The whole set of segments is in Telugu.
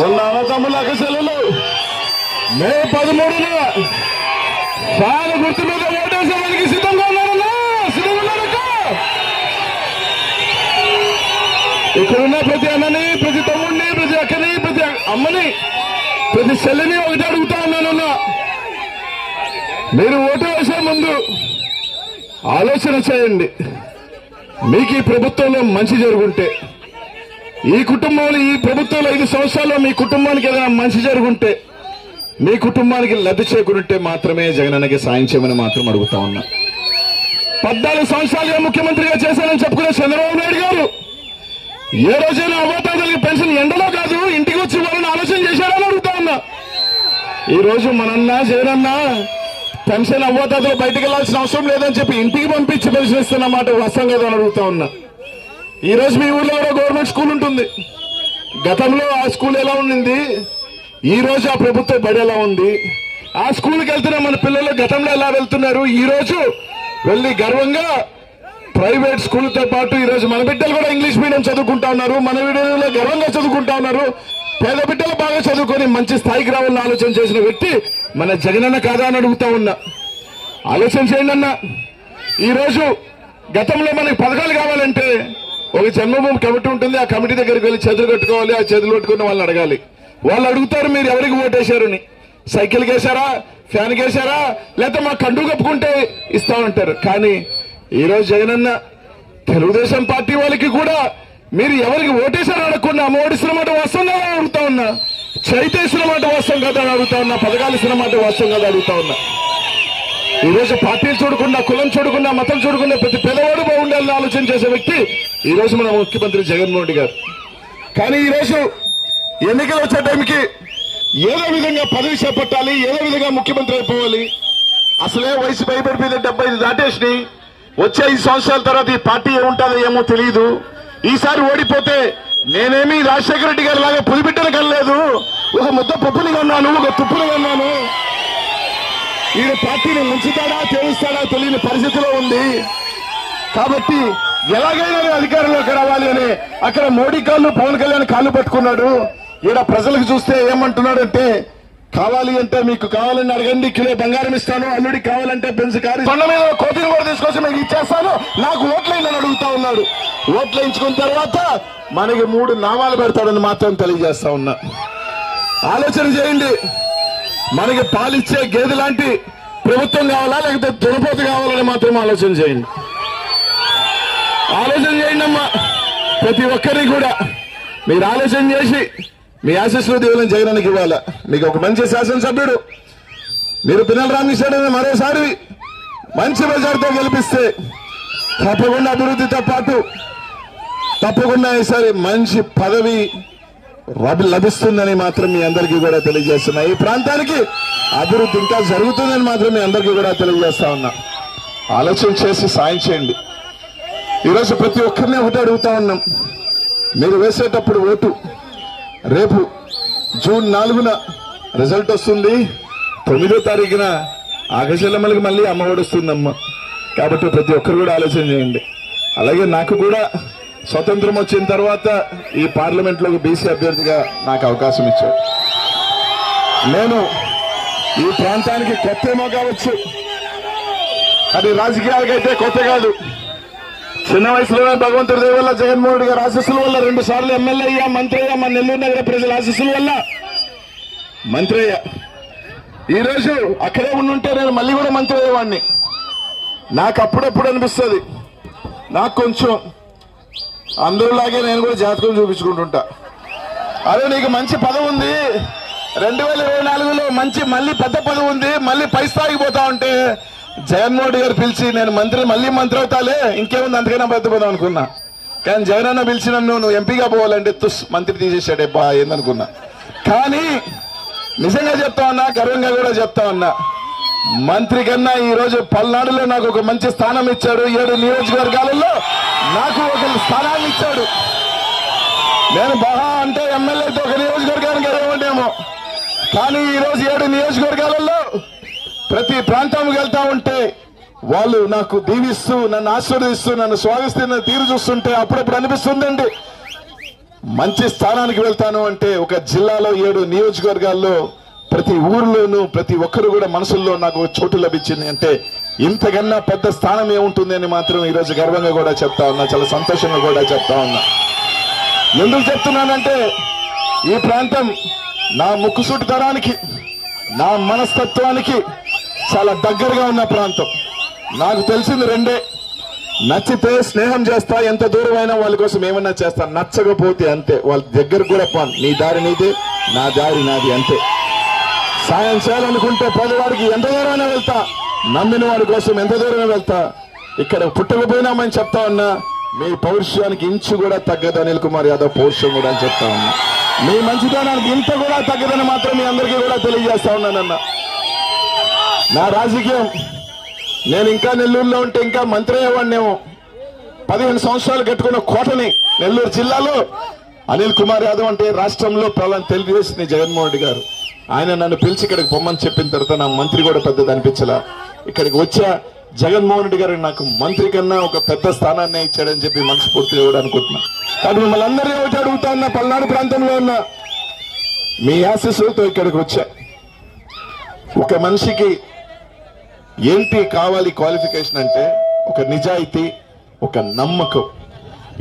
ఉన్న అన్నదమ్ముల సెలవులు మే పదమూడున ఫ్యాన్ గుర్తు మీద ఓటేసేదానికి సిద్ధంగా ఉన్నారన్నా సిద్ధంగా ఉన్నారక్క ఇక్కడున్న ప్రతి అన్నని ప్రతి తమ్ముడిని ప్రతి అక్కని ప్రతి అమ్మని ప్రతి చెల్లిని ఒకటి అడుగుతా ఉన్నానన్నా. మీరు ఓటు వేసే ముందు ఆలోచన చేయండి. మీకు ఈ ప్రభుత్వంలో మంచి జరుగుంటే ఈ కుటుంబంలో ఈ ప్రభుత్వంలో ఐదు సంవత్సరాల్లో మీ కుటుంబానికి ఏదైనా మంచి జరుగుంటే మీ కుటుంబానికి లబ్ధి చేకూరుంటే మాత్రమే జగనన్నకి సాయం చేయమని మాత్రం అడుగుతా ఉన్నా. పద్నాలుగు సంవత్సరాలుగా ముఖ్యమంత్రిగా చేశానని చెప్పుకునే చంద్రబాబు నాయుడు గారు ఏ రోజైనా అవతాదానికి పెన్షన్ ఎండలో కాదు ఇంటికి వచ్చి వాళ్ళని ఆలోచన చేశారని అడుగుతా ఉన్నా. ఈ రోజు మనన్నా జగనన్నా పెన్షన్ అవ్వతాతలు బయటకు వెళ్ళాల్సిన అవసరం లేదని చెప్పి ఇంటికి పంపించి పెన్షన్ ఇస్తున్నమాట వస్తాం కదా అని అడుగుతా ఉన్నా. ఈరోజు మీ ఊర్లో కూడా గవర్నమెంట్ స్కూల్ ఉంటుంది. గతంలో ఆ స్కూల్ ఎలా ఉండింది? ఈ రోజు ఆ ప్రభుత్వ బడి ఎలా ఉంది? ఆ స్కూల్కి వెళ్తున్న మన పిల్లలు గతంలో ఎలా వెళ్తున్నారు? ఈరోజు వెళ్ళి గర్వంగా ప్రైవేట్ స్కూల్తో పాటు ఈరోజు మన బిడ్డలు కూడా ఇంగ్లీష్ మీడియం చదువుకుంటా ఉన్నారు. మన బిడ్డలు గర్వంగా చదువుకుంటా ఉన్నారు. పేద బిడ్డలు బాగా చదువుకొని మంచి స్థాయికి రావాలని ఆలోచన చేసిన వ్యక్తి మన జగనన్న కాదా అని అడుగుతా ఉన్నా. ఆలోచన చేయండి అన్న. ఈరోజు గతంలో మనకి పథకాలు కావాలంటే ఒక జన్మభూమి కమిటీ ఉంటుంది ఆ కమిటీ దగ్గరికి వెళ్ళి చేతులు కట్టుకోవాలి ఆ చేతులు కట్టుకున్న వాళ్ళని అడగాలి. వాళ్ళు అడుగుతారు మీరు ఎవరికి ఓటేశారని సైకిల్ వేశారా ఫ్యాన్ వేశారా లేకపోతే మా కండు కప్పుకుంటే ఇస్తామంటారు కానీ ఈరోజు జగనన్న తెలుగుదేశం పార్టీ వాళ్ళకి కూడా మీరు ఎవరికి ఓటేశారు అడగకుండా అమ్మ ఓడిస్తున్న మాట వస్తాం కదా అడుగుతా ఉన్నా. చైతేసిన మాట వస్తాం కదా అని అడుగుతా ఉన్నా. పథకాలు ఇస్తున్న మాట వస్తాం కదా అడుగుతా ఉన్నా. ఈ రోజు పార్టీలు చూడకుండా కులం చూడకుండా మతం చూడకుండా ప్రతి పిల్లవాడు బాగుండాలని ఆలోచన చేసే వ్యక్తి ఈ రోజు మన ముఖ్యమంత్రి జగన్మోహన్ రెడ్డి గారు. కానీ ఈ రోజు ఎన్నికలు వచ్చే టైంకి ఏదో విధంగా పదవి చేపట్టాలి ఏదో విధంగా ముఖ్యమంత్రి అయిపోవాలి. అసలే వయసు భయపడిపోయింది డెబ్బై ఐదు దాటేసి వచ్చే ఐదు సంవత్సరాల తర్వాత ఈ పార్టీ ఏముంటుందో ఏమో తెలియదు ఈసారి ఓడిపోతే నేనేమి రాజశేఖర రెడ్డి గారి లాగా పులిబిడ్డలు కనలేదు. ఒక ముద్ద పప్పుని ఉన్నాను ఒక తుప్పుని ఉన్నాను ఈయన పార్టీని ముంచుతాడా తేలుస్తాడా తెలియని పరిస్థితిలో ఉంది. కాబట్టి ఎలాగైనా నేను అధికారంలోకి రావాలి అని అక్కడ మోడీ కాళ్ళు పవన్ కళ్యాణ్ కాళ్ళు పట్టుకున్నాడు. ఈడ ప్రజలకు చూస్తే ఏమంటున్నాడంటే కావాలి అంటే మీకు కావాలని అడగండి కిలో బంగారం ఇస్తాను అల్లుడికి కావాలంటే బెంజ్ కారు కొండ మీద కోతిని కూడా తీసుకొచ్చి మీకు ఇచ్చేస్తాను నాకు ఓట్లైందని అడుగుతా ఉన్నాడు. ఓట్లు వేయించుకున్న తర్వాత మనకి మూడు నామాలు పెడతాడని మాత్రం తెలియజేస్తా ఉన్నా. ఆలోచన చేయండి. మనకి పాలిచ్చే గేదె లాంటి ప్రభుత్వం కావాలా లేకపోతే దురపోతు కావాలని మాత్రం ఆలోచన చేయండి. ఆలోచన చేయండి అమ్మా ప్రతి ఒక్కరికి కూడా మీరు ఆలోచన చేసి మీ ఆశస్సులు దేవులను జగనానికి ఇవ్వాలా? మీకు ఒక మంచి శాసనసభ్యుడు. మీరు పిల్లల రామకృష్ణ మరోసారి మంచి మెజార్టీతో గెలిపిస్తే తప్పకుండా అభివృద్ధితో పాటు తప్పకుండా ఈసారి మంచి పదవి లభిస్తుందని మాత్రం మీ అందరికీ కూడా తెలియజేస్తున్నా. ఈ ప్రాంతానికి అభివృద్ధి ఇంకా జరుగుతుందని మాత్రం మీ అందరికీ కూడా తెలియజేస్తా ఉన్నా. ఆలోచన చేసి సాయం చేయండి. ఈరోజు ప్రతి ఒక్కరిని ఒకటి అడుగుతా ఉన్నాం. మీరు వేసేటప్పుడు ఓటు. రేపు జూన్ నాలుగున రిజల్ట్ వస్తుంది. తొమ్మిదో తారీఖున ఆకాశలమ్మలకి మళ్ళీ అమ్మఒడి వస్తుందమ్మా. కాబట్టి ప్రతి ఒక్కరు కూడా ఆలోచన చేయండి. అలాగే నాకు కూడా స్వతంత్రం వచ్చిన తర్వాత ఈ పార్లమెంట్లో బీసీ అభ్యర్థిగా నాకు అవకాశం ఇచ్చారు. నేను ఈ ప్రాంతానికి కొత్త ఏమో కావచ్చు. అది రాజకీయాలకైతే కొత్త కాదు. చిన్న వయసులోనే భగవంతుడి దయ వల్ల జగన్మోహన్ రెడ్డి గారి ఆశీస్సుల వల్ల రెండు సార్లు ఎమ్మెల్యే అయ్యా మంత్రి అయ్యా మా నెల్లూరు నగర ప్రజల ఆశీస్సుల వల్ల. మంత్రి అయ్యా. ఈ రోజు అక్కడే ఉండుంటే నేను మళ్ళీ కూడా మంత్రి అయ్యేవాడిని. నాకు అప్పుడప్పుడు అనిపిస్తుంది. నాకు కొంచెం అందరిలాగే నేను కూడా జాతకం చూపించుకుంటుంటా. అదే నీకు మంచి పదవి ఉంది. రెండు వేల ఇరవై నాలుగులో మంచి మళ్ళీ పెద్ద పదవి ఉంది. మళ్ళీ పై స్థాయికి పోతా ఉంటే జగన్మోహన్ మోడీ గారు పిలిచి నేను మంత్రి మళ్ళీ మంత్రి అవుతాలే ఇంకేముంది? అందుకనే పెద్ద అనుకున్నా. కానీ జగన్ అన్న పిలిచి నన్ను నువ్వు ఎంపీగా పోవాలంటే తుస్ మంత్రి తీసేసాడే బా ఏందనుకున్నా. కానీ నిజంగా చెప్తా ఉన్నా గర్వంగా కూడా చెప్తా ఉన్నా మంత్రి కన్నా ఈరోజు పల్నాడులో నాకు ఒక మంచి స్థానం ఇచ్చాడు. ఏడు నియోజకవర్గాలలో నాకు ఒక స్థానాన్ని ఇచ్చాడు. నేను బహా అంటే ఎమ్మెల్యేతో ఒక నియోజకవర్గానికి వెళ్ళేమో కానీ ఈరోజు ఏడు నియోజకవర్గాలలో ప్రతి ప్రాంతానికి వెళ్తా ఉంటే వాళ్ళు నాకు దీవిస్తూ నన్ను ఆశీర్వదిస్తూ నన్ను స్వాగతిస్తున్న తీరు చూస్తుంటే అప్పుడప్పుడు అనిపిస్తుందండి. మంచి స్థానానికి వెళ్తాను అంటే ఒక జిల్లాలో ఏడు నియోజకవర్గాల్లో ప్రతి ఊరిలోనూ ప్రతి ఒక్కరు కూడా మనసుల్లో నాకు చోటు లభించింది అంటే ఇంతకన్నా పెద్ద స్థానం ఏముంటుంది అని మాత్రం ఈరోజు గర్వంగా కూడా చెప్తా ఉన్నా చాలా సంతోషంగా కూడా చెప్తా ఉన్నా. ఎందుకు చెప్తున్నానంటే ఈ ప్రాంతం నా ముక్కుసూటి తరానికి నా మనస్తత్వానికి చాలా దగ్గరగా ఉన్న ప్రాంతం. నాకు తెలిసింది రెండే. నచ్చితే స్నేహం చేస్తా ఎంత దూరమైనా వాళ్ళ కోసం ఏమన్నా చేస్తా నచ్చకపోతే అంతే. వాళ్ళ దగ్గర కూడా పోను. నీ దారి నీదే నా దారి నాది అంతే. సాయం చేయాలనుకుంటే పేదవాడికి ఎంత దూరమైనా వెళ్తా. నమ్మిన వాడి కోసం ఎంత దూరమైనా వెళ్తా. ఇక్కడ పుట్టకపోయినామని చెప్తా ఉన్నా. మీ పౌరుషానికి ఇంచు కూడా తగ్గదు అనిల్ కుమార్ యాదవ్ పౌరుషం కూడా అని చెప్తా ఉన్నా. మీ మంచితనానికి ఇంత కూడా తగ్గదని మాత్రం మీ అందరికీ కూడా తెలియజేస్తా ఉన్నానన్నా. నా రాజకీయం. నేను ఇంకా నెల్లూరులో ఉంటే ఇంకా మంత్రి అయ్యేవాడినేమో పదిహేను సంవత్సరాలు కట్టుకున్న కోటని నెల్లూరు జిల్లాలో అనిల్ కుమార్ యాదవ్ అంటే రాష్ట్రంలో ప్రళం తెలియజేసింది జగన్మోహన్ రెడ్డి గారు. ఆయన నన్ను పిలిచి ఇక్కడికి పొమ్మని చెప్పిన తర్వాత నా మంత్రి కూడా పెద్దది అనిపించలా. ఇక్కడికి వచ్చా జగన్మోహన్ రెడ్డి గారు నాకు మంత్రి కన్నా ఒక పెద్ద స్థానాన్ని ఇచ్చాడని చెప్పి మనస్ఫూర్తిగా కూడా అనుకుంటున్నా. కానీ మిమ్మల్ని అందరినీ ఒకటి అడుగుతా ఉన్నా పల్నాడు ప్రాంతంలో ఉన్న. మీ ఆశీస్సులతో ఇక్కడికి వచ్చా. ఒక మనిషికి ఏంటి కావాలి క్వాలిఫికేషన్ అంటే ఒక నిజాయితీ ఒక నమ్మకం.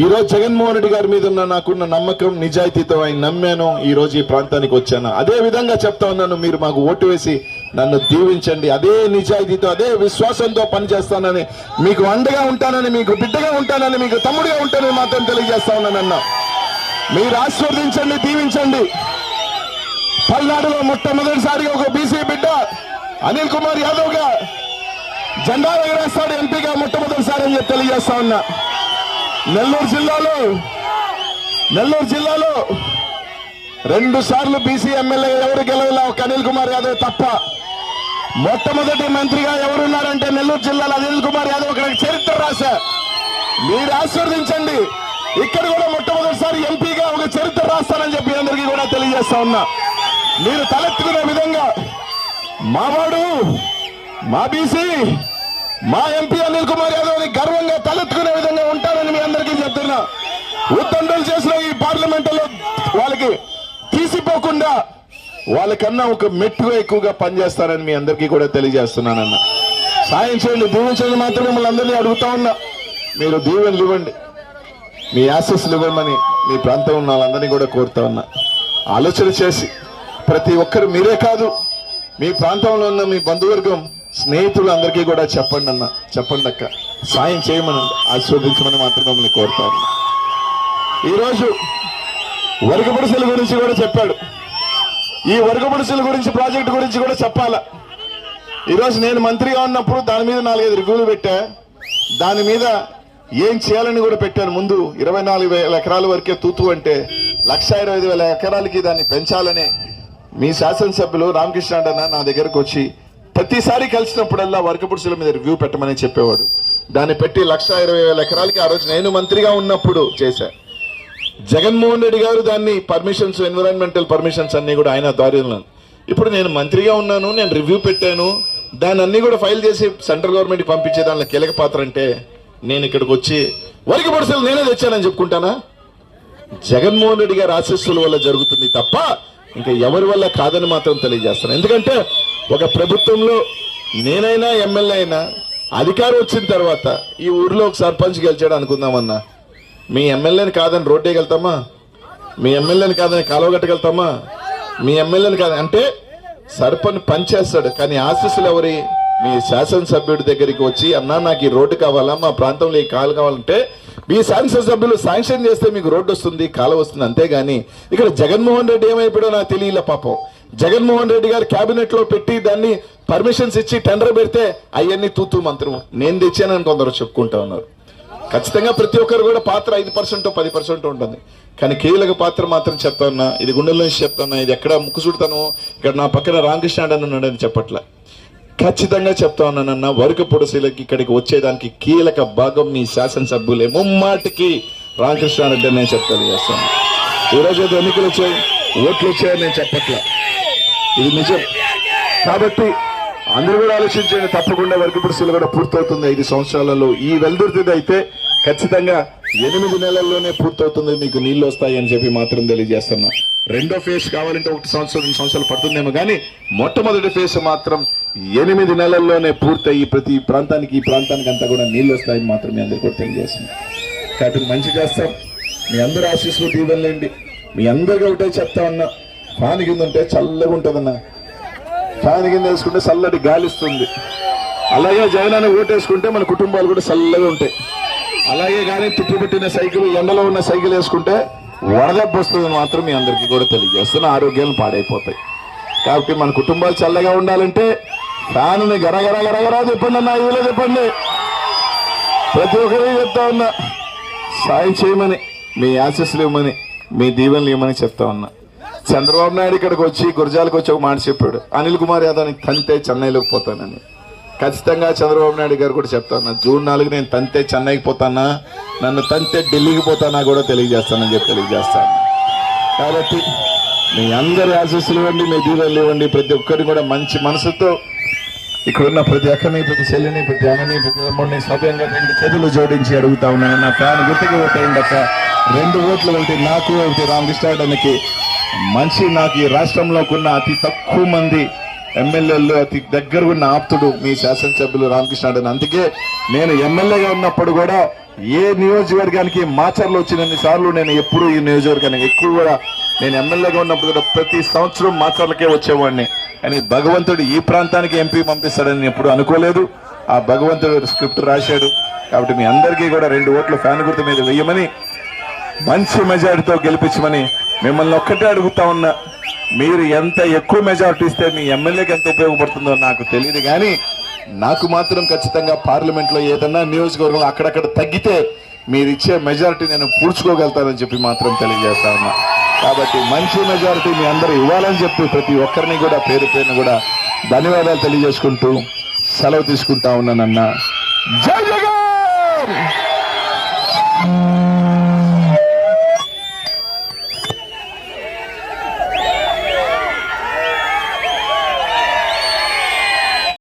ఈ రోజు జగన్మోహన్ రెడ్డి గారి మీద ఉన్న నాకున్న నమ్మకం నిజాయితీతో ఆయన నమ్మాను ఈరోజు ఈ ప్రాంతానికి వచ్చాను. అదే విధంగా చెప్తా ఉన్నాను మీరు మాకు ఓటు వేసి నన్ను దీవించండి. అదే నిజాయితీతో అదే విశ్వాసంతో పనిచేస్తానని మీకు అండగా ఉంటానని మీకు బిడ్డగా ఉంటానని మీకు తమ్ముడిగా ఉంటానని మాత్రం తెలియజేస్తా ఉన్నానన్న మీరు ఆశీర్వదించండి దీవించండి. పల్నాడులో మొట్టమొదటిసారిగా ఒక బీసీ బిడ్డ అనిల్ కుమార్ యాదవ్గా జెండా ఎగరేస్తాడు ఎంపీగా మొట్టమొదటిసారి అని చెప్పి తెలియజేస్తా ఉన్నా. నెల్లూరు జిల్లాలో నెల్లూరు జిల్లాలో రెండు సార్లు బీసీ ఎమ్మెల్యే ఎవరు గెలవలా ఒక అనిల్ కుమార్ యాదవ్ తప్ప? మొట్టమొదటి మంత్రిగా ఎవరున్నారంటే నెల్లూరు జిల్లాలో అనిల్ కుమార్ యాదవ్ ఒక చరిత్ర రాశా. మీరు ఆశీర్వదించండి ఇక్కడ కూడా మొట్టమొదటిసారి ఎంపీగా ఒక చరిత్ర రాస్తానని చెప్పి అందరికీ కూడా తెలియజేస్తా ఉన్నా. మీరు తలెత్తుకునే విధంగా మావాడు మా బీసీ మా ఎంపీ అనిల్ కుమార్ యాదవ్ అని గర్వంగా తలెత్తుకునే విధంగా ఉంటానని మీ అందరికీ చెప్తున్నా. ఉత్తండలు చేసిన ఈ పార్లమెంట్లో వాళ్ళకి తీసిపోకుండా వాళ్ళకన్నా ఒక మెట్టుగా ఎక్కువగా పనిచేస్తారని మీ అందరికీ కూడా తెలియజేస్తున్నానన్న. సాయం చేయండి దీవించండి మాత్రం మిమ్మల్ని అందరినీ అడుగుతా ఉన్నా. మీరు దీవెనలు ఇవ్వండి. మీ యాసెస్లు ఇవ్వమని మీ ప్రాంతం ఉన్న వాళ్ళందరినీ కూడా కోరుతా ఉన్నా. ఆలోచన చేసి ప్రతి ఒక్కరు మీరే కాదు. మీ ప్రాంతంలో ఉన్న మీ బంధువర్గం స్నేహితులు అందరికీ కూడా చెప్పండి అన్న చెప్పండి అక్క. సాయం చేయమని ఆస్వాదించమని మాత్రం మమ్మల్ని కోరుతాను ఈరోజు వర్గపడిసెల గురించి కూడా చెప్పాడు. ఈ వర్గపడిసెల గురించి ప్రాజెక్టు గురించి కూడా చెప్పాలా? ఈరోజు నేను మంత్రిగా ఉన్నప్పుడు దాని మీద నాలుగైదు రివ్యూలు పెట్టా. దాని మీద ఏం చేయాలని కూడా పెట్టాను. ముందు ఇరవై నాలుగు వేల ఎకరాల వరకే తూతు అంటే లక్ష ఇరవై ఐదు వేల ఎకరాలకి దాన్ని పెంచాలని మీ శాసనసభ్యులు రామకృష్ణ అన్న నా దగ్గరకు వచ్చి ప్రతిసారి కలిసినప్పుడల్లా వర్గపురుషుల మీద రివ్యూ పెట్టమని చెప్పేవాడు. దాన్ని పెట్టి లక్ష ఇరవై వేల ఎకరాలకి ఆ రోజు నేను మంత్రిగా ఉన్నప్పుడు చేశా. జగన్మోహన్ రెడ్డి గారు దాన్ని పర్మిషన్స్ ఎన్విరాన్మెంటల్ పర్మిషన్స్ అన్ని కూడా ఆయన ఆధ్వర్యంలో ఇప్పుడు నేను మంత్రిగా ఉన్నాను నేను రివ్యూ పెట్టాను. దాన్ని అన్ని కూడా ఫైల్ చేసి సెంట్రల్ గవర్నమెంట్ పంపించే దానిలో కీలక పాత్ర అంటే నేను ఇక్కడికి వచ్చి వరికి నేనే తెచ్చానని చెప్పుకుంటానా? జగన్మోహన్ రెడ్డి గారి ఆశస్సుల వల్ల జరుగుతుంది తప్ప ఇంకా ఎవరి వల్ల కాదని మాత్రం తెలియజేస్తాను. ఎందుకంటే ఒక ప్రభుత్వంలో నేనైనా ఎమ్మెల్యే అయినా అధికారం వచ్చిన తర్వాత ఈ ఊర్లో ఒక సర్పంచ్ గెలిచాడు అనుకుందామన్నా. మీ ఎమ్మెల్యేని కాదని రోడ్డే వెళ్తామా మీ ఎమ్మెల్యేని కాదని కాలువగట్టగలుగుతామా మీ ఎమ్మెల్యేని కాదని అంటే సర్పంచ్ పనిచేస్తాడు కానీ ఆశీస్సులు ఎవరి? మీ శాసనసభ్యుడి దగ్గరికి వచ్చి అన్నా నాకు ఈ రోడ్డు కావాలా? మా ప్రాంతంలో ఈ కాలు కావాలంటే మీ శాసనసభ్యులు శాంక్షన్ చేస్తే మీకు రోడ్డు వస్తుంది కాలు వస్తుంది అంతేగాని ఇక్కడ జగన్మోహన్ రెడ్డి ఏమైపోయాడో నాకు తెలియలే పాపం. జగన్మోహన్ రెడ్డి గారు క్యాబినెట్లో పెట్టి దాన్ని పర్మిషన్స్ ఇచ్చి టెండర్ పెడితే అవన్నీ తూతూ మంత్రం నేను తెచ్చానని కొందరు చెప్పుకుంటా ఉన్నారు. ఖచ్చితంగా ప్రతి ఒక్కరు కూడా పాత్ర ఐదు పర్సెంట్ పది పర్సెంట్ ఉంటుంది. కానీ కీలక పాత్ర మాత్రం చెప్తా ఉన్నా ఇది గుండెల నుంచి చెప్తాన్నా ఇది ఎక్కడ ముక్కు చూడతాను ఇక్కడ నా పక్కన రామకృష్ణ అని ఉన్నాడని చెప్పట్లే. ఖచ్చితంగా చెప్తా ఉన్నానన్న వర్గ పొడసీలకి ఇక్కడికి వచ్చేదానికి కీలక భాగం మీ శాసనసభ్యులే ముమ్మాటికి రామకృష్ణారెడ్డి నేను చెప్తాను చేస్తాను ఈరోజు ఏదో ఎన్నికలు వచ్చాయి ఓట్లు వచ్చాయని నేను చెప్పట్లా. ఇది నిజం. కాబట్టి అందరూ కూడా ఆలోచించండి తప్పకుండా వర్గపురుషులు కూడా పూర్తవుతుంది ఐదు సంవత్సరాలలో. ఈ వెల్దుర్తిది అయితే ఖచ్చితంగా ఎనిమిది నెలల్లోనే పూర్తవుతుంది మీకు నీళ్ళు వస్తాయి అని చెప్పి మాత్రం తెలియజేస్తున్నా. రెండో ఫేజ్ కావాలంటే ఒకటి సంవత్సరం రెండు సంవత్సరాలు పడుతుందేమో కానీ మొట్టమొదటి ఫేజ్ మాత్రం ఎనిమిది నెలల్లోనే పూర్తయి ప్రతి ప్రాంతానికి ఈ ప్రాంతానికి అంతా కూడా నీళ్ళు వస్తాయని మాత్రం మీ అందరికీ కూడా తెలియజేస్తున్నాం. కాబట్టి మంచి చేస్తాం. మీ అందరు ఆశీస్సులు దీవెనలేండి మీ అందరికీ ఒకటే చెప్తా ఉన్నా. ఫ్యాన్ కింద ఉంటే చల్లగా ఉంటుందన్నా. ఫ్యాన్ కింద వేసుకుంటే చల్లటి గాలిస్తుంది అలాగే జగనాన్ని ఓటేసుకుంటే మన కుటుంబాలు కూడా చల్లగా ఉంటాయి. అలాగే కానీ తిప్పిపెట్టిన సైకిల్ ఎండలో ఉన్న సైకిల్ వేసుకుంటే వడదెబ్బ వస్తుందని మాత్రం మీ అందరికీ కూడా తెలియజేస్తున్న. ఆరోగ్యాలు పాడైపోతాయి. కాబట్టి మన కుటుంబాలు చల్లగా ఉండాలంటే ఫ్యాన్ని గరగర గరగరా చెప్పండి అన్న ఇలా చెప్పండి. ప్రతి ఒక్కరికి చెప్తా ఉన్నా. సాయం చేయమని మీ యాసెస్లు ఇవ్వమని మీ దీవెనలు ఇవ్వమని చెప్తా ఉన్నా. చంద్రబాబు నాయుడు ఇక్కడికి వచ్చి గురజాలకు వచ్చి ఒక మాట చెప్పాడు. అనిల్ కుమార్ యాదవ్ని తంతే చెన్నైలోకి పోతానని. ఖచ్చితంగా చంద్రబాబు నాయుడు గారు కూడా చెప్తాను జూన్ నాలుగు నేను తంతే చెన్నైకి పోతానా? నన్ను తంతే ఢిల్లీకి పోతానా కూడా తెలియజేస్తానని చెప్పి తెలియజేస్తాను కాబట్టి మీ అందరి ఆశీస్సులు ఇవ్వండి మీ దీవెనలు ఇవ్వండి. ప్రతి ఒక్కరిని కూడా మంచి మనసుతో ఇక్కడున్న ప్రతి అక్కని ప్రతి చెల్లిని ప్రతి అన్నని ప్రతి తమ్ముడిని సభ్యంగా రెండు చేతులు జోడించి అడుగుతా ఉన్నాను. నా ఫ్యాన్ గుర్తుకు ఓటేయండి అక్క. రెండు ఓట్లు ఒకటి నాకు ఒకటి రామకృష్ణానికి మంచి నాకు ఈ రాష్ట్రంలోకి ఉన్న అతి తక్కువ మంది ఎమ్మెల్యేలు అతి దగ్గర ఉన్న ఆప్తుడు మీ శాసనసభ్యులు రామకృష్ణాడని అందుకే నేను ఎమ్మెల్యేగా ఉన్నప్పుడు కూడా ఏ నియోజకవర్గానికి మాచర్లు వచ్చినన్ని సార్లు నేను ఎప్పుడూ ఈ నియోజకవర్గానికి ఎక్కువ కూడా నేను ఎమ్మెల్యేగా ఉన్నప్పుడు కూడా ప్రతి సంవత్సరం మాచర్లకే వచ్చేవాడిని. కానీ భగవంతుడు ఈ ప్రాంతానికి ఎంపీ పంపిస్తాడని ఎప్పుడు అనుకోలేదు. ఆ భగవంతుడు స్క్రిప్ట్ రాశాడు. కాబట్టి మీ అందరికీ కూడా రెండు ఓట్లు ఫ్యాన్ గుర్తు మీద వేయమని మంచి మెజారిటీతో గెలిపించమని మిమ్మల్ని ఒక్కటే అడుగుతా ఉన్నా. మీరు ఎంత ఎక్కువ మెజారిటీ ఇస్తే మీ ఎమ్మెల్యేకి ఎంత ఉపయోగపడుతుందో నాకు తెలియదు. కానీ నాకు మాత్రం ఖచ్చితంగా పార్లమెంట్లో ఏదన్నా నియోజకవర్గంలో అక్కడక్కడ తగ్గితే మీరు ఇచ్చే మెజారిటీ నేను పూడ్చుకోగలుగుతానని చెప్పి మాత్రం తెలియజేస్తా ఉన్నా. కాబట్టి మంచి మెజారిటీ మీ అందరూ ఇవ్వాలని చెప్పి ప్రతి ఒక్కరిని కూడా పేరు పేరును కూడా ధన్యవాదాలు తెలియజేసుకుంటూ సెలవు తీసుకుంటా ఉన్నానన్నా. జై జగన్!